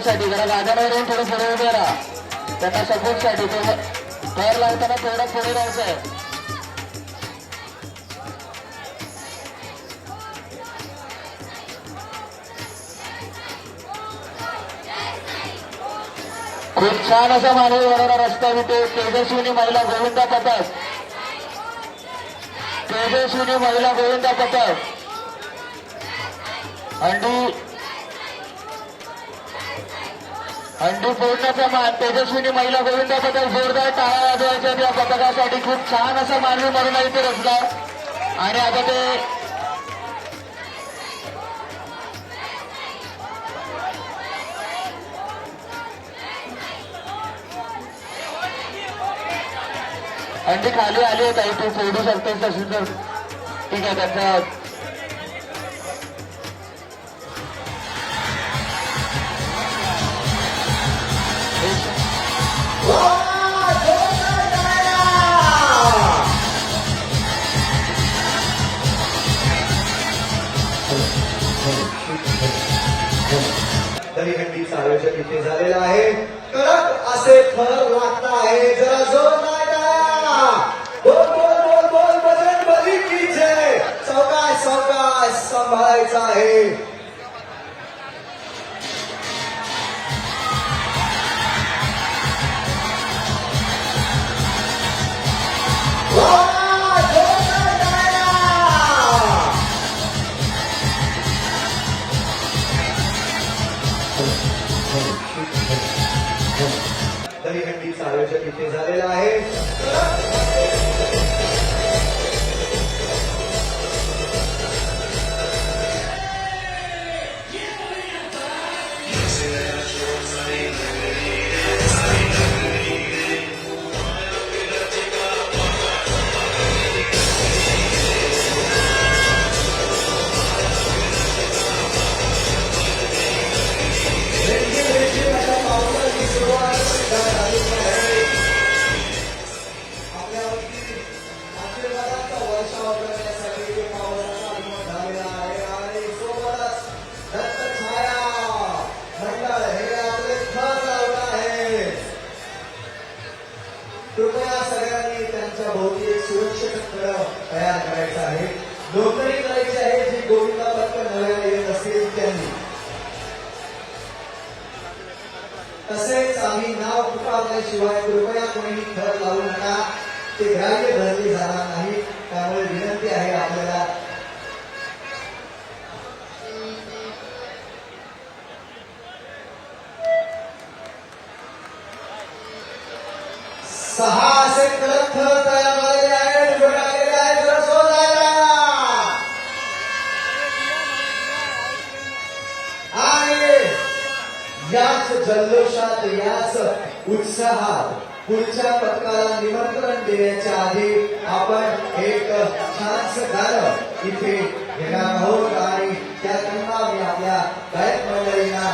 सपोर्टसाठी जरा गाड्यांवर येऊन थोडं पुढे उभे राहा. त्यांना सपोर्टसाठी थोडं लावताना थोडं पुढे राहायचं आहे खूप छान असा मानवी वळणारा रस्ता विटे तेजस्विनी महिला गोविंदा पथक तेजस्विनी महिला गोविंदा पथक अंडी अंडू फोडण्याचा मान. तेजस्विनी महिला गोविंदा पथक जोरदार टाळा वाजवायच्या या पथकासाठी खूप छान असा मानवी मरुणा इथे रचला आणि आता ते अंडी खाली आली आहे ताई. तू फोडू शकतेस तशी तर. ठीक आहे त्यांचा दहीहंडीचं आयोजन इथे झालेलं आहे. कडक असे थर लागत आहे. जरा जोर बोल बोल बोल बोल बजरंग बली की जय सावकाश सावकाश सांभाळायचं आहे. इथे झालेला आहे Yeah. आपल्या सगळ्यांनी त्यांच्या भोवती एक सुरक्षित स्थळ तयार करायचं आहे. नोंदणी करायची आहे जी गोविंदा पत्र नव्याने येत असतील त्यांनी. तसेच आम्ही नाव पुकारल्याशिवाय कृपया कोणी थर लावू नका. ते ग्राह्य धरले जाणार नाही. त्यामुळे सहा असे कडक तयार झालेले आहेत जोडलेले आहेत जरा आणि याच जल्लोषात याच उत्साहात पुढच्या पथकाला निमंत्रण देण्याच्या आधी आपण एक छानस गाणं इथे घेणार आहोत. आणि त्याकरता मी आपल्या गायक मंडळींना